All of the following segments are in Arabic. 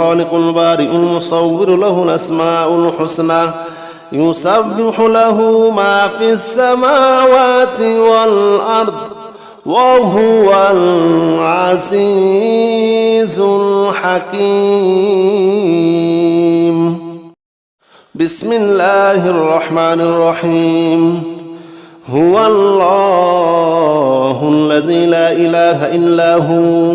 الخالق البارئ المصور له الأسماء الحسنى يسبح له ما في السماوات والأرض وهو العزيز الحكيم. بسم الله الرحمن الرحيم. هو الله الذي لا إله إلا هو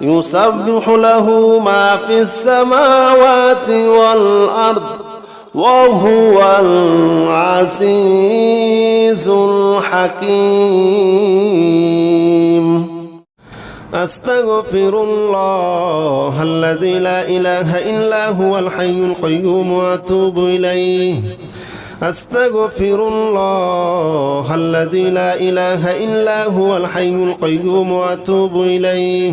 يسبح له ما في السماوات والأرض وهو العزيز الحكيم. أستغفر الله الذي لا إله إلا هو الحي القيوم وأتوب إليه. أستغفر الله الذي لا إله إلا هو الحي القيوم وأتوب إليه.